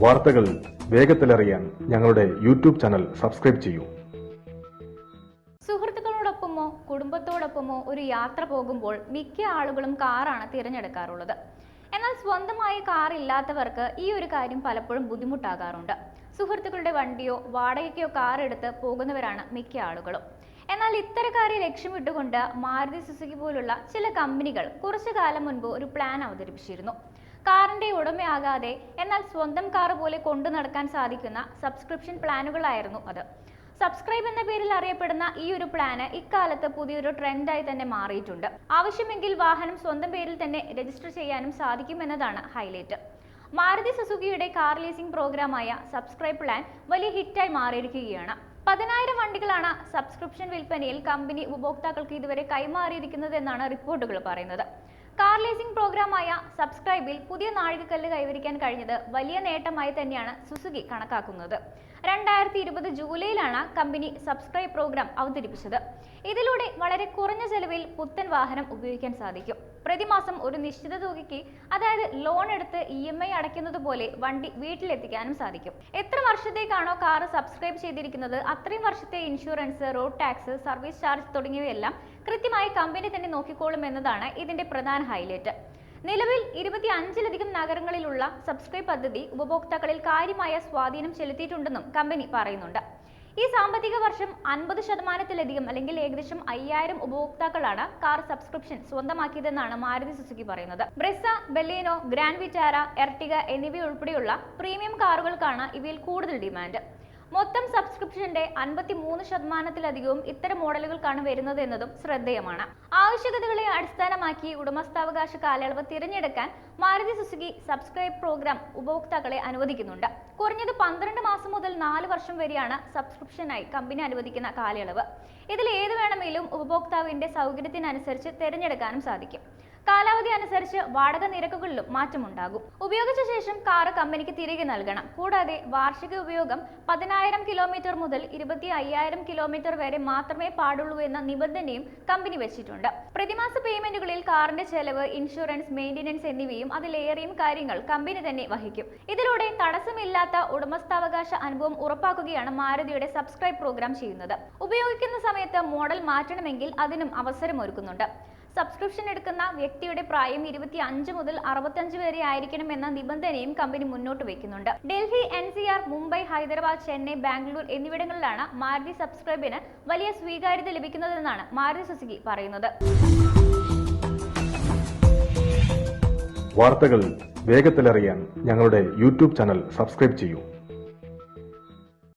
വാർത്തകൾ വേഗത്തിലറിയാൻ ഞങ്ങളുടെ YouTube channel subscribe ചെയ്യൂ. സുഹൃത്തുക്കളോടൊപ്പമോ കുടുംബത്തോടൊപ്പമോ ഒരു യാത്ര പോകുമ്പോൾ മിക്ക ആളുകളും കാറാണ് തിരഞ്ഞെടുക്കാറുള്ളത്. എന്നാൽ സ്വന്തമായി കാർ ഇല്ലാത്തവർക്ക് ഈ ഒരു കാര്യം പലപ്പോഴും ബുദ്ധിമുട്ടാകാറുണ്ട്. സുഹൃത്തുക്കളുടെ വണ്ടിയോ വാടകയ്ക്കോ കാർ എടുത്ത് പോകുന്നവരാണ് മിക്ക ആളുകളും. എന്നാൽ ഇത്തരക്കാരെ ലക്ഷ്യമിട്ടുകൊണ്ട് മാരുതി സുസുക്കി പോലുള്ള ചില കമ്പനികൾ കുറച്ചു കാലം മുൻപ് ഒരു പ്ലാൻ അവതരിപ്പിച്ചിരുന്നു. കാറിന്റെ ഉടമയാകാതെ എന്നാൽ സ്വന്തം കാർ പോലെ കൊണ്ടു നടക്കാൻ സാധിക്കുന്ന സബ്സ്ക്രിപ്ഷൻ പ്ലാനുകളായിരുന്നു അത്. സബ്സ്ക്രൈബ് എന്ന പേരിൽ അറിയപ്പെടുന്ന ഈ ഒരു പ്ലാന് ഇക്കാലത്ത് പുതിയൊരു ട്രെൻഡായി തന്നെ മാറിയിട്ടുണ്ട്. ആവശ്യമെങ്കിൽ വാഹനം സ്വന്തം പേരിൽ തന്നെ രജിസ്റ്റർ ചെയ്യാനും സാധിക്കുമെന്നതാണ് ഹൈലൈറ്റ് മാരുതി സുസുക്കിയുടെ കാർ ലീസിംഗ് പ്രോഗ്രാമായ സബ്സ്ക്രൈബ് പ്ലാൻ വലിയ ഹിറ്റായി മാറിയിരിക്കുകയാണ്. പതിനായിരം വണ്ടികളാണ് സബ്സ്ക്രിപ്ഷൻ വിൽപ്പനയിൽ കമ്പനി ഉപഭോക്താക്കൾക്ക് ഇതുവരെ കൈമാറിയിരിക്കുന്നത് എന്നാണ് റിപ്പോർട്ടുകൾ പറയുന്നത്. കാർ ലീസിംഗ് പ്രോഗ്രാമായ സബ്സ്ക്രൈബിൽ പുതിയ നാഴികക്കല്ല് കൈവരിക്കാൻ കഴിഞ്ഞത് വലിയ നേട്ടമായി തന്നെയാണ് സുസുക്കി കണക്കാക്കുന്നത്. രണ്ടായിരത്തി ഇരുപത് ജൂലൈയിലാണ് കമ്പനി സബ്സ്ക്രൈബ് പ്രോഗ്രാം അവതരിപ്പിച്ചത്. ഇതിലൂടെ വളരെ കുറഞ്ഞ ചെലവിൽ പുത്തൻ വാഹനം ഉപയോഗിക്കാൻ സാധിക്കും. പ്രതിമാസം ഒരു നിശ്ചിത തുകയ്ക്ക് അതായത് ലോൺ എടുത്ത് ഇ എം ഐ അടയ്ക്കുന്നത് പോലെ വണ്ടി വീട്ടിലെത്തിക്കാനും സാധിക്കും. എത്ര വർഷത്തേക്കാണോ കാർ സബ്സ്ക്രൈബ് ചെയ്തിരിക്കുന്നത് അത്രയും വർഷത്തെ insurance road tax service charge തുടങ്ങിയവയെല്ലാം കൃത്യമായി കമ്പനി തന്നെ നോക്കിക്കോളും എന്നതാണ് ഇതിന്റെ പ്രധാന ഹൈലൈറ്റ് നിലവിൽ ഇരുപത്തി അഞ്ചിലധികം നഗരങ്ങളിലുള്ള സബ്സ്ക്രൈബ് പദ്ധതി ഉപഭോക്താക്കളിൽ കാര്യമായ സ്വാധീനം ചെലുത്തിയിട്ടുണ്ടെന്നും കമ്പനി പറയുന്നുണ്ട്. ഈ സാമ്പത്തിക വർഷം അൻപത് ശതമാനത്തിലധികം അല്ലെങ്കിൽ ഏകദേശം അയ്യായിരം ഉപഭോക്താക്കളാണ് കാർ സബ്സ്ക്രിപ്ഷൻ സ്വന്തമാക്കിയതെന്നാണ് മാരുതി സുസുക്കി പറയുന്നത്. Brezza Baleno Grand Vitara Ertiga എന്നിവയുൾപ്പെടെയുള്ള പ്രീമിയം കാറുകൾക്കാണ് ഇവയിൽ കൂടുതൽ ഡിമാൻഡ് മൊത്തം സബ്സ്ക്രിപ്ഷന്റെ അൻപത്തി മൂന്ന് ശതമാനത്തിലധികവും ഇത്തരം മോഡലുകൾക്കാണ് വരുന്നത് എന്നതും ശ്രദ്ധേയമാണ്. ആവശ്യകതകളെ അടിസ്ഥാനമാക്കി ഉടമസ്ഥാവകാശ കാലയളവ് തിരഞ്ഞെടുക്കാൻ മാരുതി സുസുക്കി സബ്സ്ക്രൈബ് പ്രോഗ്രാം ഉപഭോക്താക്കളെ അനുവദിക്കുന്നുണ്ട്. കുറഞ്ഞത് പന്ത്രണ്ട് മാസം മുതൽ നാല് വർഷം വരെയാണ് സബ്സ്ക്രിപ്ഷനായി കമ്പനി അനുവദിക്കുന്ന കാലയളവ്. ഇതിൽ ഏത് വേണമെങ്കിലും ഉപഭോക്താവിന്റെ സൗകര്യത്തിനനുസരിച്ച് തിരഞ്ഞെടുക്കാനും സാധിക്കും. കാലാവധി അനുസരിച്ച് വാടക നിരക്കുകളിലും മാറ്റമുണ്ടാകും. ഉപയോഗിച്ച ശേഷം കാറ് കമ്പനിക്ക് തിരികെ നൽകണം. കൂടാതെ വാർഷിക ഉപയോഗം പതിനായിരം കിലോമീറ്റർ മുതൽ ഇരുപത്തി അയ്യായിരം കിലോമീറ്റർ വരെ മാത്രമേ പാടുള്ളൂ എന്ന നിബന്ധനയും കമ്പനി വെച്ചിട്ടുണ്ട്. പ്രതിമാസ പേയ്മെന്റുകളിൽ കാറിന്റെ ചെലവ് ഇൻഷുറൻസ് മെയിന്റനൻസ് എന്നിവയും അതിലേറെയും കാര്യങ്ങൾ കമ്പനി തന്നെ വഹിക്കും. ഇതിലൂടെ തടസ്സമില്ലാത്ത ഉടമസ്ഥാവകാശ അനുഭവം ഉറപ്പാക്കുകയാണ് മാരുതിയുടെ സബ്സ്ക്രൈബ് പ്രോഗ്രാം ചെയ്യുന്നത്. ഉപയോഗിക്കുന്ന സമയത്ത് മോഡൽ മാറ്റണമെങ്കിൽ അതിനും അവസരമൊരുക്കുന്നുണ്ട്. സബ്സ്ക്രിപ്ഷൻ എടുക്കുന്ന വ്യക്തിയുടെ പ്രായം ഇരുപത്തി അഞ്ച് മുതൽ അറുപത്തഞ്ച് വരെ ആയിരിക്കണം എന്ന നിബന്ധനയും കമ്പനി മുന്നോട്ട് വയ്ക്കുന്നുണ്ട് Delhi N C R Mumbai Hyderabad Chennai Bangalore എന്നിവിടങ്ങളിലാണ് മാരുതി സബ്സ്ക്രൈബിന് വലിയ സ്വീകാര്യത ലഭിക്കുന്നതെന്നാണ് മാരുതി സുസുക്കി പറയുന്നത്. വാർത്തകൾ വേഗത്തിലറിയാൻ ഞങ്ങളുടെ യൂട്യൂബ് ചാനൽ സബ്സ്ക്രൈബ് ചെയ്യൂ.